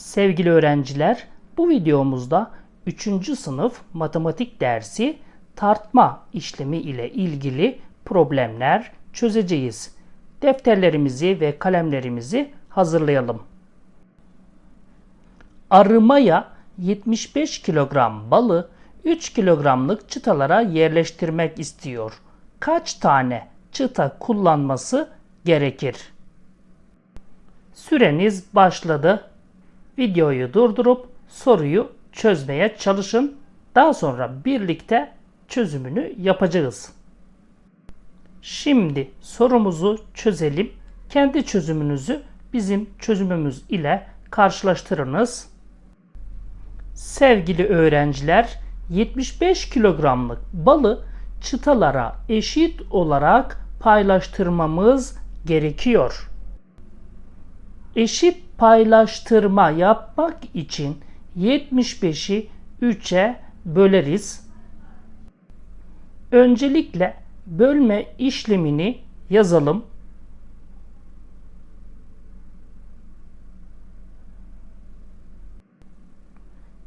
Sevgili öğrenciler, bu videomuzda 3. sınıf matematik dersi tartma işlemi ile ilgili problemler çözeceğiz. Defterlerimizi ve kalemlerimizi hazırlayalım. Arımaya 75 kilogram balı 3 kilogramlık çıtalara yerleştirmek istiyor. Kaç tane çıta kullanması gerekir? Süreniz başladı. Videoyu durdurup soruyu çözmeye çalışın. Daha sonra birlikte çözümünü yapacağız. Şimdi sorumuzu çözelim. Kendi çözümünüzü bizim çözümümüz ile karşılaştırınız. Sevgili öğrenciler, 75 kilogramlık balı çıtalara eşit olarak paylaştırmamız gerekiyor. Eşit paylaştırma yapmak için 75'i 3'e böleriz. Öncelikle bölme işlemini yazalım.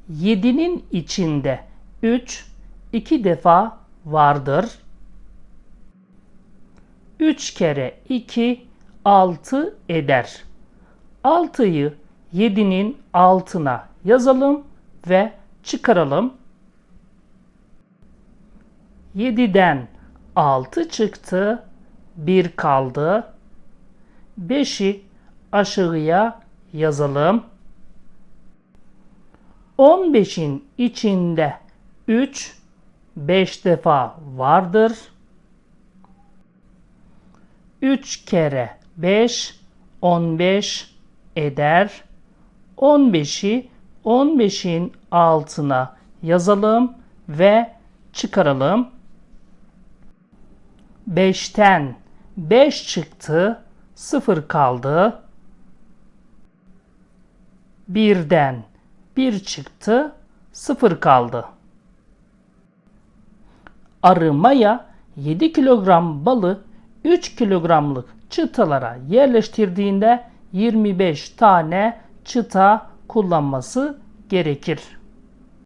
Yedinin içinde 3 iki defa vardır. 3 kere 2 6 eder. 6'yı 7'nin altına yazalım ve çıkaralım. 7'den 6 çıktı. 1 kaldı. 5'i aşağıya yazalım. 15'in içinde 3 5 defa vardır. 3 kere 5 15 eder. 15'i 15'in altına yazalım ve çıkaralım. 5'ten 5 çıktı, 0 kaldı. 1'den 1 çıktı, 0 kaldı. Arımaya 7 kilogram balı 3 kilogramlık çıtalara yerleştirdiğinde 25 tane çıta kullanması gerekir.